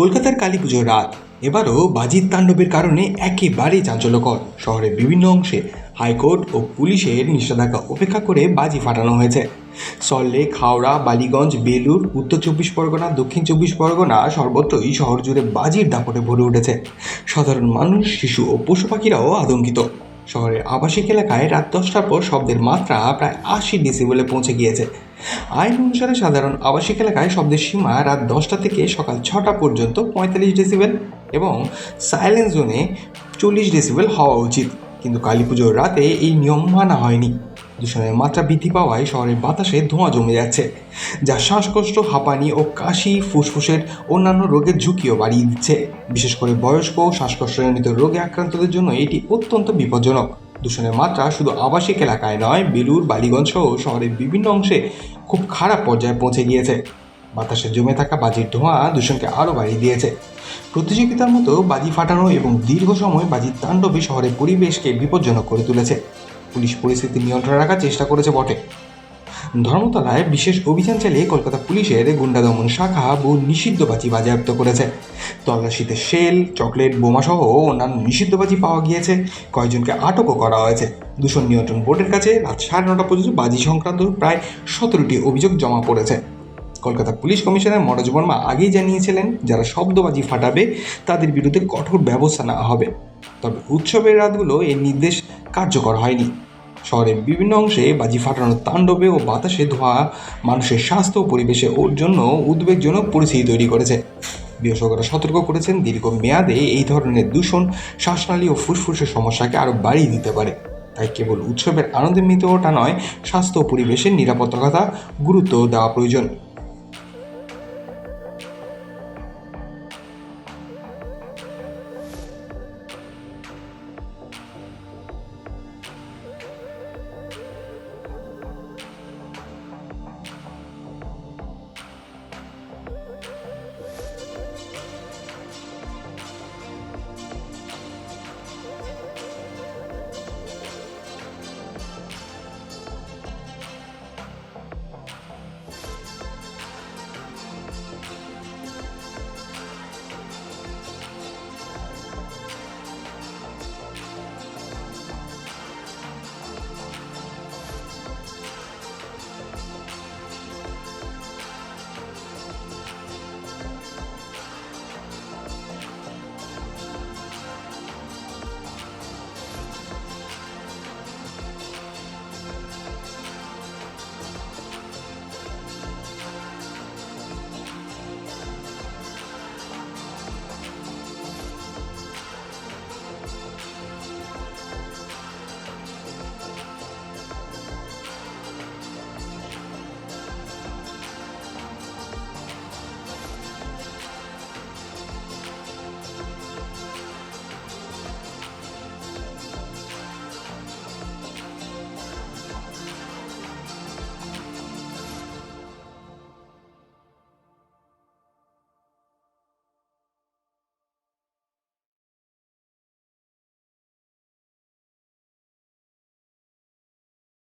কলকাতার কালী পুজোর রাত। এবারও বাজির তাণ্ডবের কারণে একেবারেই চাঞ্চল্যকর। শহরের বিভিন্ন অংশে হাইকোর্ট ও পুলিশের নিষেধাজ্ঞা উপেক্ষা করে বাজি ফাটানো হয়েছে। সল্লেক হাওড়া, বালিগঞ্জ বেলুর উত্তর চব্বিশ পরগনা, দক্ষিণ চব্বিশ পরগনা সর্বত্রই শহর জুড়ে বাজির দাপটে ভরে উঠেছে। সাধারণ মানুষ, শিশু ও পশু পাখিরাও আতঙ্কিত। শহরের আবাসিক এলাকায় রাত দশটার পর শব্দের মাত্রা প্রায় আশি ডিসিবেলে পৌঁছে গিয়েছে। আইন অনুসারে সাধারণ আবাসিক এলাকায় শব্দের সীমা রাত দশটা থেকে সকাল ছটা পর্যন্ত পঁয়তাল্লিশ ডেসিবেল এবং সাইলেন্স জোনে চল্লিশ ডেসিবেল হওয়া উচিত। কিন্তু কালী পুজোর রাতে এই নিয়ম মানা হয়নি। দূষণের মাত্রা বৃদ্ধি পাওয়ায় শহরের বাতাসে ধোঁয়া জমে যাচ্ছে, যা শ্বাসকষ্ট, হাঁপানি ও কাশি, ফুসফুসের অন্যান্য রোগের ঝুঁকিও বাড়িয়ে দিচ্ছে। বিশেষ করে বয়স্ক ও শ্বাসকষ্টজনিত রোগে আক্রান্তদের জন্য এটি অত্যন্ত বিপজ্জনক। দূষণের মাত্রা শুধু আবাসিক এলাকায় নয় বেলুর বালিগঞ্জ সহ শহরের বিভিন্ন অংশে খুব খারাপ পর্যায়ে পৌঁছে গিয়েছে। বাতাসে জমে থাকা বাজির ধোঁয়া দূষণকে আরও বাড়িয়ে দিয়েছে। প্রতিযোগিতার মতো বাজি ফাটানো এবং দীর্ঘ সময় বাজির তাণ্ডবে শহরের পরিবেশকে বিপজ্জনক করে তুলেছে। পুলিশ পরিস্থিতি নিয়ন্ত্রণে রাখার চেষ্টা করেছে বটে। ধর্মতলায় বিশেষ অভিযান চালিয়ে কলকাতা পুলিশের গুন্ডা দমন শাখা বহু নিষিদ্ধবাজি বাজেয়াপ্ত করেছে। তল্লাশিতে শেল চকলেট, বোমাসহ অন্যান্য নিষিদ্ধবাজি পাওয়া গিয়েছে। কয়েকজনকে আটকও করা হয়েছে। দূষণ নিয়ন্ত্রণ বোর্ডের কাছে রাত সাড়ে নটা পর্যন্ত বাজি সংক্রান্ত প্রায় সতেরোটি অভিযোগ জমা পড়েছে। কলকাতা পুলিশ কমিশনার মনোজ বর্মা আগেই জানিয়েছিলেন, যারা শব্দবাজি ফাটাবে, তাদের বিরুদ্ধে কঠোর ব্যবস্থা নেওয়া হবে। তবে উৎসবের রাতগুলো এই নির্দেশ কার্যকর হয়নি। শহরের বিভিন্ন অংশে বাজি ফাটানোর তাণ্ডবে ও বাতাসে ধোঁয়া মানুষের স্বাস্থ্য ও পরিবেশে ওর জন্য উদ্বেগজনক পরিস্থিতি তৈরি করেছে। বিশেষজ্ঞরা সতর্ক করেছেন, দীর্ঘ মেয়াদে এই ধরনের দূষণ, শ্বাসনালী ও ফুসফুসের সমস্যাকে আরও বাড়িয়ে দিতে পারে। তাই কেবল উৎসবের আনন্দে মেতে ওঠা নয়, স্বাস্থ্য ও পরিবেশের নিরাপত্তার কথা গুরুত্ব দেওয়া প্রয়োজন।